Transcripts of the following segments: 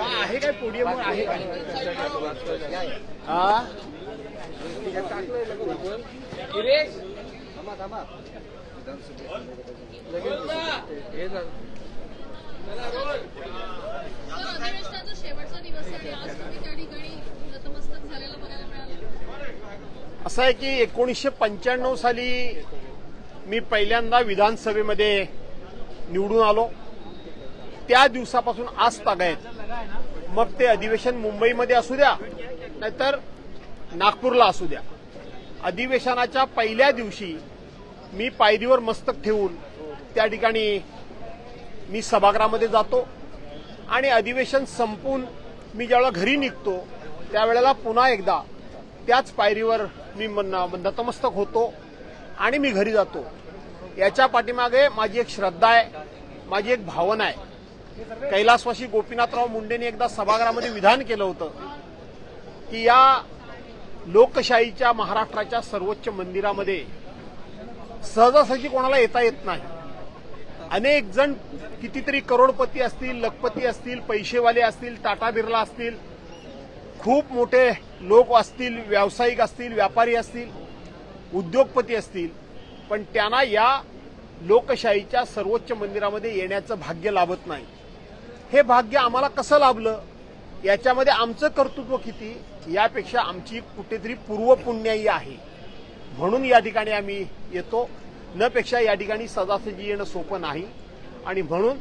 आहे काय पोडियम आहे काय? हा? गिरीश? तर अधिवेशनाचा शेवटचा दिवस आहे. आणि आज तुम्ही त्या ठिकाणी नतमस्तक झालेलं बघायला मिळालं. असं आहे की एकोणीसशे पंच्याण्णव साली मी पहिल्यांदा विधानसभेमध्ये निवडून आलो. त्या दिवसापासून आज तागायत. मग ते अधिवेशन मुंबईमध्ये असू द्या नाहीतर नागपूरला असू द्या. अधिवेशनाच्या पहिल्या दिवशी मी पायरीवर मस्तक ठेवून त्या ठिकाणी मी सभागृहामध्ये जातो आणि अधिवेशन संपून मी ज्यावेळेला घरी निघतो त्यावेळेला पुन्हा एकदा त्याच पायरीवर मी मन- नतमस्तक होतो आणि मी घरी जातो. याच्या पाठीमागे माझी एक श्रद्धा आहे माझी एक भावना आहे. कैलासवासी गोपीनाथराव मुंडेंनी एकदा सभागृहामध्ये विधान केलं होतं की या लोकशाहीच्या महाराष्ट्राच्या सर्वोच्च मंदिरामध्ये सहजासहजी कोणाला येता येत नाही. अनेक जण कितीतरी करोडपती असतील लखपती असतील पैसेवाले असतील टाटा बिर्ला असतील खूप मोठे लोक असतील व्यावसायिक असतील व्यापारी असतील उद्योगपती असतील पण त्यांना या लोकशाहीच्या सर्वोच्च मंदिरामध्ये येण्याचं भाग्य लाभत नाही. हे भाग्य आम्हाला कसं लाभलं? याच्यामध्ये आमचं कर्तृत्व किती? यापेक्षा आमची कुठेतरी पूर्वपुण्याई आहे. म्हणून या ठिकाणी आम्ही येतो. न पेक्षा या ठिकाणी सदासजी येणं सोपं नाही. आणि म्हणून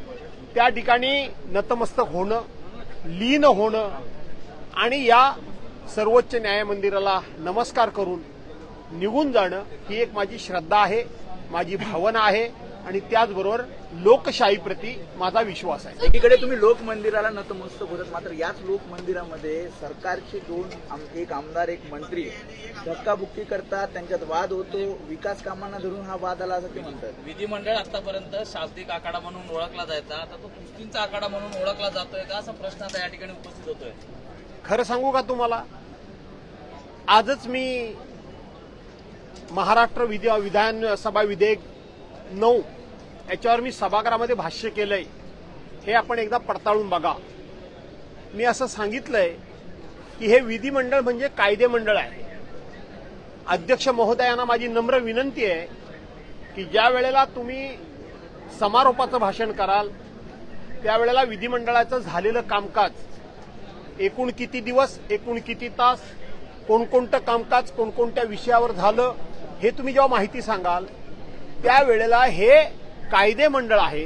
त्या ठिकाणी नतमस्तक होणं लीन होणं आणि या सर्वोच्च न्याय मंदिराला नमस्कार करून निघून जाणं ही एक माझी श्रद्धा आहे. माझी भावना आहे आणि त्याचबरोबर लोकशाहीप्रती माझा विश्वास आहे. एकीकडे तुम्ही लोक मंदिराला नतमस्तक होतात मात्र याच लोक मंदिरामध्ये सरकारचे दोन आम- एक आमदार एक मंत्री धक्काबुक्की करतात त्यांच्यात वाद होतो विकास कामांना धरून हा वाद आला असं ते म्हणतात. विधिमंडळ आतापर्यंत शाब्दिक आखाडा म्हणून ओळखला जायचा आता तो कुस्तींचा आखाडा म्हणून ओळखला जातोय का? असा प्रश्न आता या ठिकाणी उपस्थित होतोय. खरं सांगू का तुम्हाला? आजच मी महाराष्ट्र विधी विधानसभा विधेयक नऊ याच्यावर मी सभागृहामध्ये भाष्य केलंय. हे आपण एकदा पडताळून बघा. मी असं सांगितलंय की हे विधिमंडळ म्हणजे कायदे मंडळ आहे. अध्यक्ष महोदयांना माझी नम्र विनंती आहे की ज्या वेळेला तुम्ही समारोपाचं भाषण कराल त्यावेळेला विधिमंडळाचं झालेलं कामकाज एकूण किती दिवस एकूण किती तास कोणकोणतं कामकाज कोणकोणत्या विषयावर झालं हे तुम्ही जेव्हा माहिती सांगाल त्यावेळेला हे कायदे मंडळ आहे.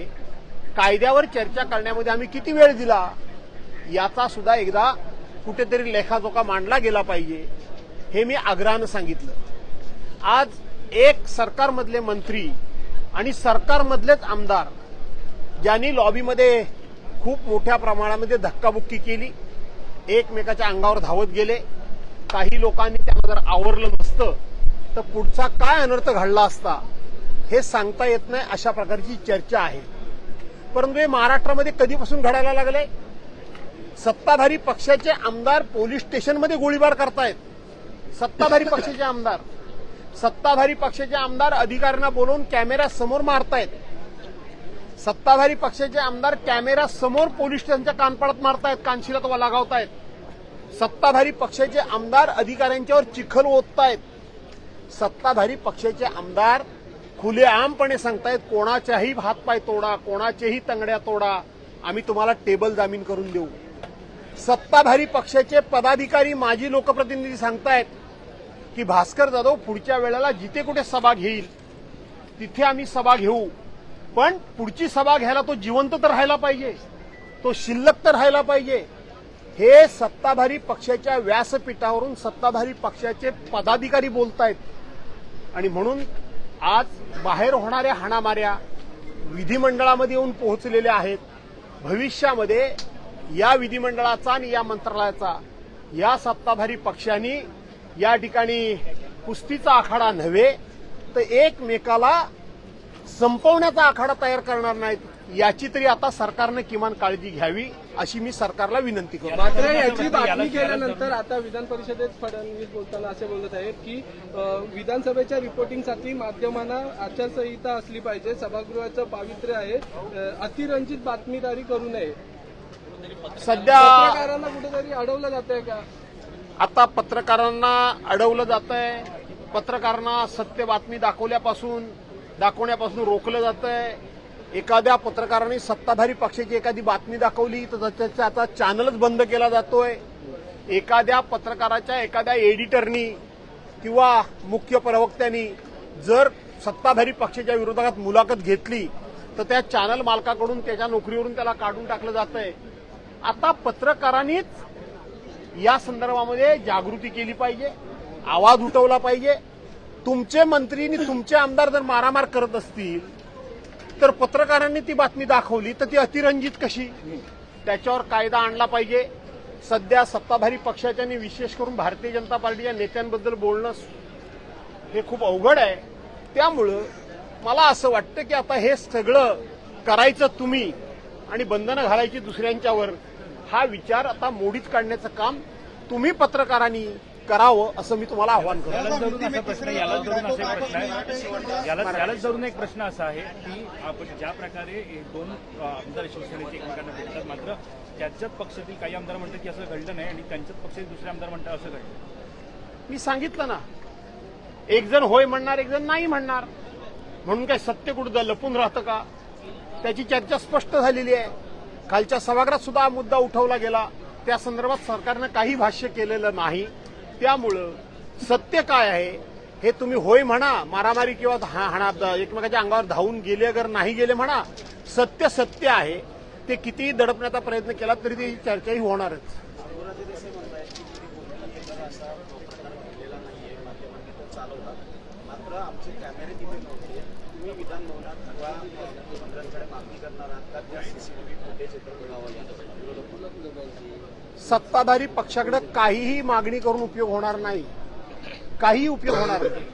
कायद्यावर चर्चा करण्यामध्ये आम्ही किती वेळ दिला? याचा सुद्धा एकदा कुठेतरी लेखाजोखा मांडला गेला पाहिजे हे मी आग्रहानं सांगितलं. आज एक सरकारमधले मंत्री आणि सरकारमधलेच आमदार ज्यांनी लॉबीमध्ये खूप मोठ्या प्रमाणामध्ये धक्काबुक्की केली एकमेकाच्या अंगावर धावत गेले. काही लोकांनी त्यांना जर आवरलं नसतं. तर पुढचा काय अनर्थ घडला असता हे सांगता येत नाही अशा प्रकारची चर्चा आहे. परंतु हे महाराष्ट्रामध्ये कधीपासून घडायला लागले? सत्ताधारी पक्षाचे आमदार पोलीस स्टेशनमध्ये गोळीबार करतायत. सत्ताधारी पक्षाचे आमदार. सत्ताधारी पक्षाचे आमदार अधिकाऱ्यांना बोलवून कॅमेरा समोर मारतायत. सत्ताधारी पक्षाचे आमदार कॅमेरा समोर पोलीस स्टेशनच्या कानपाडात मारतायत कानशिलात लगावतायत सत्ताधारी पक्षाचे आमदार अधिकाऱ्यांच्यावर चिखल ओततायत. सत्ताधारी पक्षाचे आमदार खुलेआमपणे सांगतायत कोणाच्याही हातपाय तोडा कोणाचेही तंगड्या तोडा आम्ही तुम्हाला टेबल जामीन करून देऊ. सत्ताधारी पक्षाचे पदाधिकारी माजी लोकप्रतिनिधी सांगतायत की भास्कर जाधव पुढच्या वेळेला जिथे कुठे सभा घेईल तिथे आम्ही सभा घेऊ. पण पुढची सभा घ्यायला तो जिवंत तर राहायला पाहिजे तो शिल्लक तर राहायला पाहिजे. हे सत्ताधारी पक्षाच्या व्यासपीठावरून सत्ताधारी पक्षाचे पदाधिकारी बोलतायत. आणि म्हणून आज बाहेर होणाऱ्या हाणामाऱ्या विधिमंडळामध्ये येऊन पोहोचलेल्या आहेत. भविष्यामध्ये या विधिमंडळाचा आणि या मंत्रालयाचा या सत्ताधारी पक्षांनी या ठिकाणी कुस्तीचा आखाडा नव्हे तर एकमेकाला संपवण्याचा आखाडा तयार करणार नाहीत याची तरी आता सरकारने किमान काळजी घ्यावी अशी मी सरकारला विनंती करतो. मात्र याची बातमी केल्यानंतर आता विधान परिषदेत फडणवीस बोलताना असे बोलत आहेत की विधानसभेच्या रिपोर्टिंगसाठी माध्यमांना आचारसंहिता असली पाहिजे सभागृहाचं पावित्र्य आहे अतिरंजित बातमीदारी करू नये. सध्या पत्रकारांना कुठेतरी अडवलं जात आहे का? आता पत्रकारांना अडवलं जात आहे पत्रकारांना सत्य बातमी दाखवल्यापासून दाखवण्यापासून रोखलं जात आहे एखाद्या पत्रकाराने सत्ताधारी पक्षाची एखादी बातमी दाखवली तर त्याचा आता चॅनलच बंद केला जातोय. एखाद्या पत्रकाराच्या एखाद्या एडिटरनी किंवा मुख्य प्रवक्त्यांनी जर सत्ताधारी पक्षाच्या विरोधात मुलाखत घेतली तर त्या चॅनल मालकाकडून त्याच्या नोकरीवरून त्याला काढून टाकलं जात आहे आता पत्रकारांनीच या संदर्भामध्ये जागृती केली पाहिजे आवाज उठवला पाहिजे. तुमचे मंत्री आणि तुमचे आमदार जर मारामार करत असतील तर पत्रकारांनी ती बातमी दाखवली तर ती अतिरंजित कशी? त्याच्यावर कायदा आणला पाहिजे. सध्या सत्ताधारी पक्षाच्या आणि विशेष करून भारतीय जनता पार्टीच्या नेत्यांबद्दल बोलणं हे खूप अवघड आहे. त्यामुळं मला असं वाटतं की आता हे सगळं करायचं तुम्ही आणि बंधनं घालायची दुसऱ्यांच्यावर हा विचार आता मोडीत काढण्याचं काम तुम्ही पत्रकारांनी करावं असं मी तुम्हाला आव्हान करतो. यालाच धरून असा प्रश्न यालाच धरून असा एक प्रश्न असा आहे की आपण ज्या प्रकारे दोन आमदार शिवसेनेचे एकमेकांना भेटतात मात्र त्याच्याच पक्षातील काही आमदार म्हणतात की असं घडलं नाही आणि त्यांच्याच पक्षातील दुसरे आमदार म्हणतात असं घडलं मी सांगितलं ना. एक जण होय म्हणणार एक जण नाही म्हणणार. म्हणून काय सत्य कुठं लपून राहतं का? त्याची चर्चा स्पष्ट झालेली आहे. कालच्या सभागृहात सुद्धा हा मुद्दा उठवला गेला. त्या संदर्भात सरकारनं काही भाष्य केलेलं नाही. त्यामुळं सत्य काय आहे हे तुम्ही होय म्हणा मारामारी किंवा हा- हाणा एकमेकाच्या अंगावर धावून गेले अगर नाही गेले म्हणा सत्य सत्य आहे. ते कितीही दडपण्याचा प्रयत्न केला तरी ती चर्चाही होणारच. मागणी करणार सत्ताधारी पक्षाकडे काहीही मागणी करून उपयोग होणार नाही. काहीही उपयोग होणार नाही.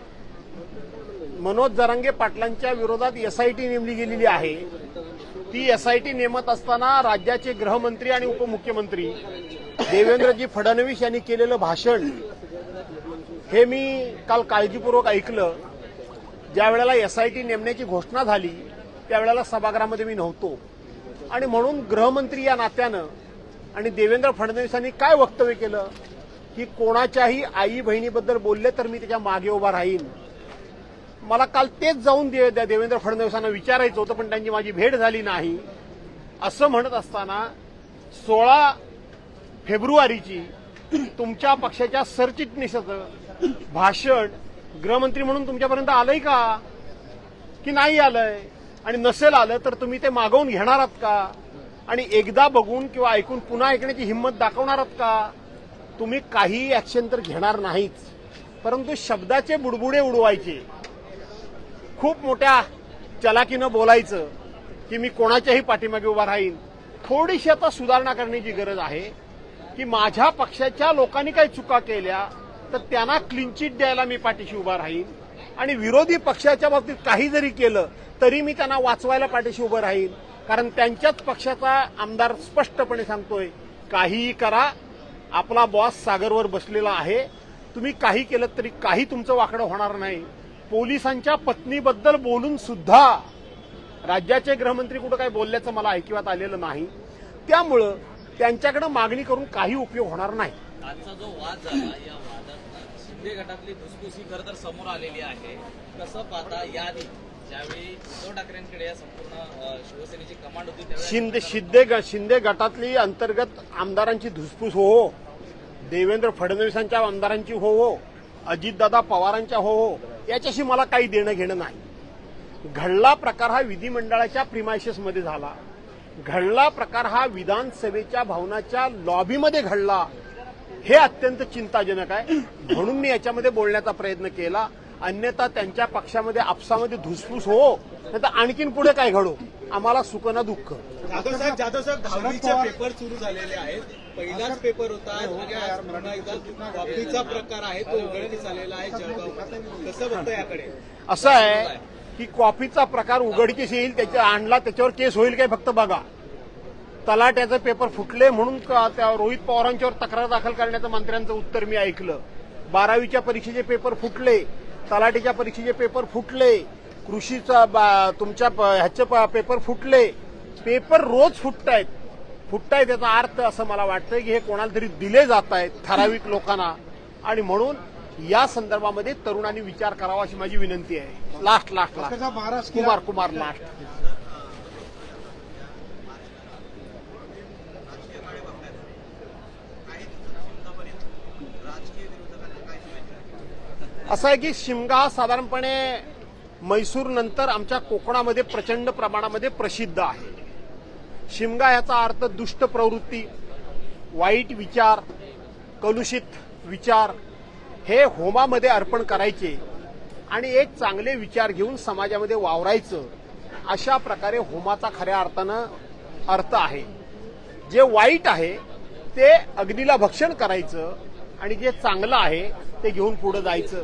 मनोज जरांगे पाटलांच्या विरोधात एसआयटी नेमली गेलेली आहे. ती एसआयटी नेमत असताना राज्याचे गृहमंत्री आणि उपमुख्यमंत्री देवेंद्रजी फडणवीस यांनी केलेलं भाषण हे मी काल काळजीपूर्वक ऐकलं. ज्या वेळेला एसआयटी नेमण्याची घोषणा झाली त्यावेळेला सभागृहामध्ये मी नव्हतो. आणि म्हणून गृहमंत्री या नात्यानं आणि देवेंद्र फडणवीसांनी काय वक्तव्य केलं? की कोणाच्याही आई बहिणीबद्दल बोलले तर मी त्याच्यामागे उभा राहीन. मला काल तेच जाऊन दे देवेंद्र फडणवीसांना विचारायचं होतं पण त्यांची माझी भेट झाली नाही. असं म्हणत असताना सोळा फेब्रुवारीची तुमच्या पक्षाच्या सरचिटणीसाचं भाषण गृहमंत्री म्हणून तुमच्यापर्यंत आलंय का? की नाही आलंय? आणि नसेल आलं तर तुम्ही ते मागवून घेणार आहात का? आणि एकदा बघून किंवा ऐकून पुन्हा ऐकण्याची हिंमत दाखवणार का? तुम्ही काही ऍक्शन तर घेणार नाहीच परंतु शब्दाचे बुडबुडे उडवायचे. खूप मोठ्या चलाकीनं बोलायचं की मी कोणाच्याही पाठीमागे उभा राहीन. थोडीशी आता सुधारणा करण्याची गरज आहे की माझ्या पक्षाच्या लोकांनी काही चुका केल्या तर त्यांना क्लीन द्यायला मी पाठीशी उभा राहीन. आणि विरोधी पक्षाच्या बाबतीत काही जरी केलं तरी मी त्यांना वाचवायला पाठीशी उभं राहीन. कारण त्यांच्याच पक्षाचा आमदार स्पष्टपणे सांगतोय काहीही करा आपला बॉस सागरवर बसलेला आहे. तुम्ही काही केलं तरी काही तुमचं वाकडं होणार नाही. पोलिसांच्या पत्नीबद्दल बोलून सुद्धा राज्याचे गृहमंत्री कुठं काही बोलल्याचं मला ऐकिवात आलेलं नाही. त्यामुळं त्यांच्याकडे मागणी करून काही उपयोग होणार नाही. आजचा जो वाद झाला या वादात शिंदे गटातली धुसफुसी खरं तर समोर आलेली आहे. कसं पाहता यादी? शिंदे शिंदे शिंदे गटातली अंतर्गत आमदारांची धुसफूस हो हो. देवेंद्र फडणवीसांच्या आमदारांची हो हो. अजितदादा पवारांच्या हो हो. याच्याशी मला काही देणं घेणं नाही. घडला प्रकार हा विधिमंडळाच्या प्रिमायसेसमध्ये झाला. घडला प्रकार हा विधानसभेच्या भवनाच्या लॉबीमध्ये घडला. हे अत्यंत चिंताजनक आहे. म्हणून मी याच्यामध्ये बोलण्याचा प्रयत्न केला. अन्यथा त्यांच्या पक्षामध्ये आपसामध्ये धुसफूस हो नाही तर आणखीन पुढे काय घडो? आम्हाला सुख ना दुःख. जाधव साहेब जाधव साहेब दहावीचे पेपर सुरू झालेले आहेत. पहिलाच पेपर होता एकदा कॉपीचा प्रकार आहे तो उघडकीस आलेला आहे जळगाव. कसं बघतं याकडे? असं आहे की कॉफीचा प्रकार उघडकीस येईल त्याच्या आणला त्याच्यावर केस होईल काय फक्त बघा. तलाट्याचे पेपर फुटले म्हणून का- त्या रोहित पवारांच्यावर तक्रार दाखल करण्याचं मंत्र्यांचं उत्तर मी ऐकलं. बारावीच्या परीक्षेचे पेपर फुटले. तलाठीच्या परीक्षेचे पेपर फुटले. कृषीचा तुमच्या ह्याचे पेपर फुटले. पेपर रोज फुटतायत. फुटतायत याचा अर्थ असं मला वाटतं की हे कोणाला तरी दिले जात आहेत ठराविक लोकांना. आणि म्हणून या संदर्भामध्ये तरुणांनी विचार करावा अशी माझी विनंती आहे. Last last last Kumar Kumar last असं आहे की शिमगा हा साधारणपणे मैसूर नंतर आमच्या कोकणामध्ये प्रचंड प्रमाणामध्ये प्रसिद्ध आहे. शिमगा याचा अर्थ दुष्ट प्रवृत्ती वाईट विचार कलुषित विचार हे होमामध्ये अर्पण करायचे आणि एक चांगले विचार घेऊन समाजामध्ये वावरायचं अशा प्रकारे होमाचा खऱ्या अर्थानं अर्थ आहे. जे वाईट आहे ते अग्नीला भक्षण करायचं आणि जे चांगलं आहे ते घेऊन पुढे जायचं.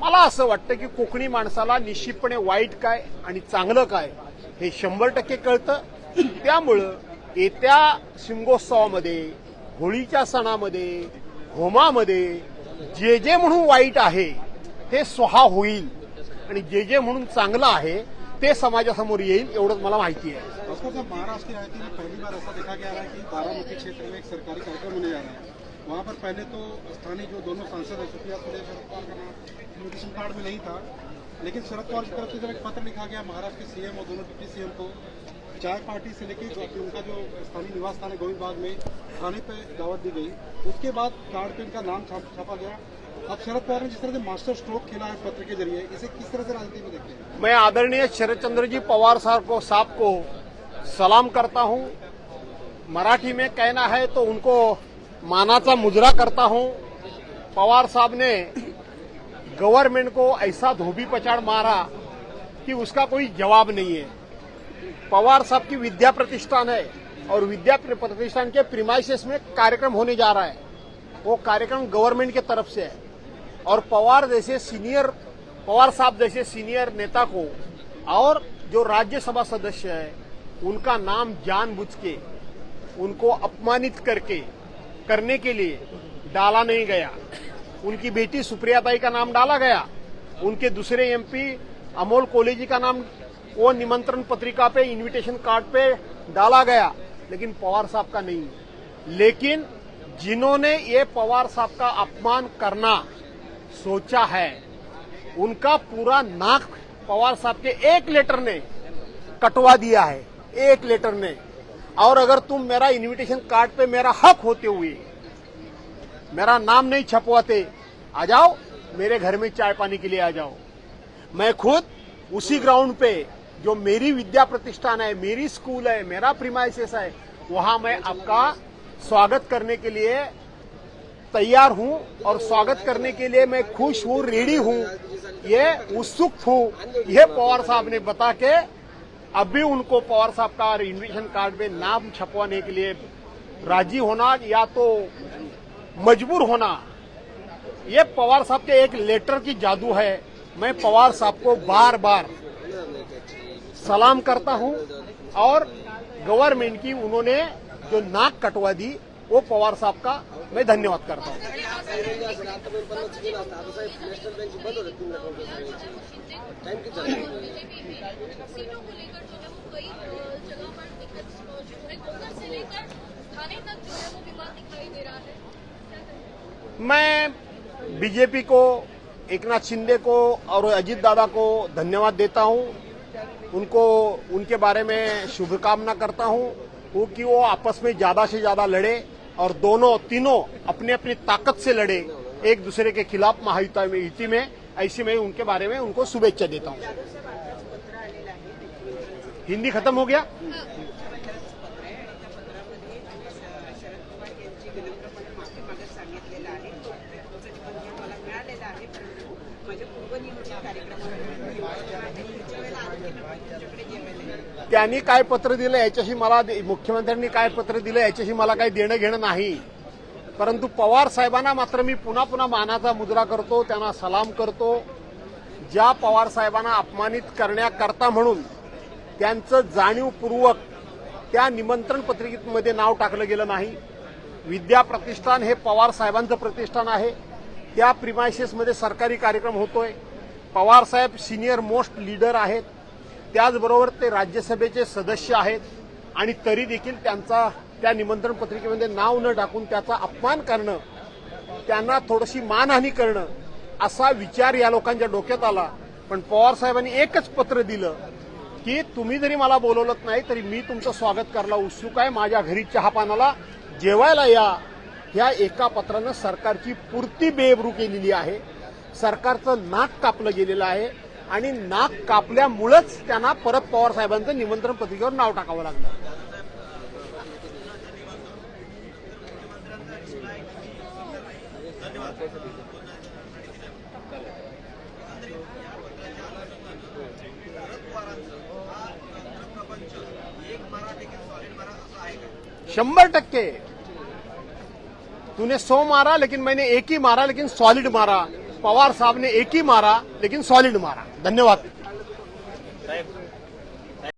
मला असं वाटतं की कोकणी माणसाला निश्चितपणे वाईट काय आणि चांगलं काय हे शंभर टक्के कळतं. त्यामुळं येत्या शिमगोत्सवामध्ये होळीच्या सणामध्ये होमामध्ये जे जे म्हणून वाईट आहे ते स्वहा होईल. आणि जे जे म्हणून चांगलं आहे ते समाजासमोर येईल एवढंच मला माहिती आहे. महाराष्ट्र की में पहली बार ऐसा देखा गया है कि बारामती क्षेत्र में एक सरकारी कार्यक्रम होने जा रहा है। वहाँ पर पहले तो स्थानीय जो दोनों सांसद है, सुप्रिया सुले शरद पवार का नाम इन्विटेशन कार्ड में नहीं था। लेकिन शरद पवार की तरफ़ से जब एक पत्र लिखा गया, महाराष्ट्र के सीएम और दोनों डिप्टी सीएम को, चाय पार्टी से लेके उनका जो स्थानीय निवास स्थान है, गोविंद बाग में, थाने पे दावत दी गई। उसके बाद कार्ड पे इनका नाम छाप- छापा गया। अब शरद पवार ने जिस तरह से मास्टर स्ट्रोक खेला है पत्र के ज़रिए, इसे किस तरह से राजनीति में देखते हैं? मैं आदरणीय शरद चंद्र जी पवार साहब को साहब को सलाम करता हूँ। मराठी में कहना है तो उनको मानाचा मुजरा करता हूँ। पवार साहब ने गवर्नमेंट को ऐसा धोबी पछाड़ मारा कि उसका कोई जवाब नहीं है। पवार साहब की विद्या प्रतिष्ठान है और विद्या प्रतिष्ठान के प्रीमाइसेस में कार्यक्रम होने जा रहा है। वो कार्यक्रम गवर्नमेंट के तरफ़ से है। और पवार जैसे सीनियर पवार साहब जैसे सीनियर नेता को और जो राज्यसभा सदस्य है, उनका नाम जानबूझ के, उनको अपमानित करके करने के लिए डाला नहीं गया। उनकी बेटी सुप्रिया बाई का नाम डाला गया। उनके दूसरे एमपी अमोल कोहली कोलेजी का नाम, वो निमंत्रण पत्रिका पे इनविटेशन कार्ड पे डाला गया, लेकिन पवार साहब का नहीं। लेकिन जिन्होंने ये पवार साहब का अपमान करना सोचा है, उनका पूरा नाक पवार साहब के एक लेटर ने कटवा दिया है। एक लेटर ने। और अगर तुम मेरा इनविटेशन कार्ड पे मेरा हक होते हुए, मेरा नाम नहीं छपवाते, आ जाओ, मेरे घर में चाय पानी के लिए आ जाओ। मैं खुद उसी ग्राउंड पे जो मेरी विद्या प्रतिष्ठान है, मेरी स्कूल है, मेरा प्रीमाइसेस है, वहाँ मैं आपका स्वागत करने के लिए तैयार हूँ और स्वागत करने के लिए मैं खुश हूँ रेडी हूँ। ये उत्सुक हूँ। ये पवार साहब ने बता के अभी उनको पवार साहब का इन्विटेशन कार्ड में नाम छपवाने के लिए राज़ी होना या तो मजबूर होना ये पवार साहब के एक लेटर की जादू है मैं पवार साहब को बार बार सलाम करता हूँ और गवर्नमेंट की उन्होंने जो नाक कटवा दी वो पवार साहब का मैं धन्यवाद करता हूँ कई जगह पर दिक्कत है। से लेकर थाने तक जो है वो दिखाई दे रहा है। मैं बीजेपी को, एकनाथ शिंदे को और अजीत दादा को धन्यवाद देता हूँ। उनको, उनके बारे में शुभकामना करता हूँ वो कि वो आपस में ज़्यादा से ज़्यादा लड़े और दोनों, तीनों अपने अपनी ताकत से लड़े, एक दूसरे के खिलाफ महायुति में, युति में, ऐसी मैं उनके बारे में उनको शुभेच्छा देता हूँ। हिंदी खत्म हो गया। त्यांनी काय पत्र दिलं याच्याशी मला मुख्यमंत्र्यांनी काय पत्र दिलं याच्याशी मला काही देणं घेणं नाही. परंतु पवार साहेबांना मात्र मी पुन्हा पुन्हा मानाचा मुजरा करतो त्यांना सलाम करतो. ज्या पवार साहेबांना अपमानित करण्याकरता म्हणून त्यांचं जाणीवपूर्वक त्या निमंत्रण पत्रिकेमध्ये नाव टाकलं गेलं नाही. विद्या प्रतिष्ठान हे पवार साहेबांचं प्रतिष्ठान आहे. त्या प्रिमायसेसमध्ये सरकारी कार्यक्रम होतोय. पवारसाहेब सिनियर मोस्ट लीडर आहेत. त्याचबरोबर ते राज्यसभेचे सदस्य आहेत. आणि तरी देखील त्यांचा त्या निमंत्रण पत्रिकेमध्ये नाव न टाकून त्याचा अपमान करणं त्यांना थोडीशी मानहानी करणं असा विचार या लोकांच्या डोक्यात आला. पण पवार साहेबांनी एकच पत्र दिलं की तुम्ही जरी मला बोलवलं नाही तरी मी तुमचं स्वागत करायला उत्सुक आहे माझ्या घरी चहापानाला जेवायला या. ह्या एका पत्रानं सरकारची पुरती बेबरू केलेली आहे. सरकारचं नाक कापलं गेलेलं आहे. आणि नाक कापल्यामुळंच त्यांना परत पवार साहेबांचं निमंत्रण पत्रिकेवर नाव टाकावं लागलं. शंभर टक्के. तूने सौ मारा लेकिन मैंने एक ही मारा लेकिन सॉलिड मारा. पवार साहब ने एक ही मारा लेकिन सॉलिड मारा. धन्यवाद.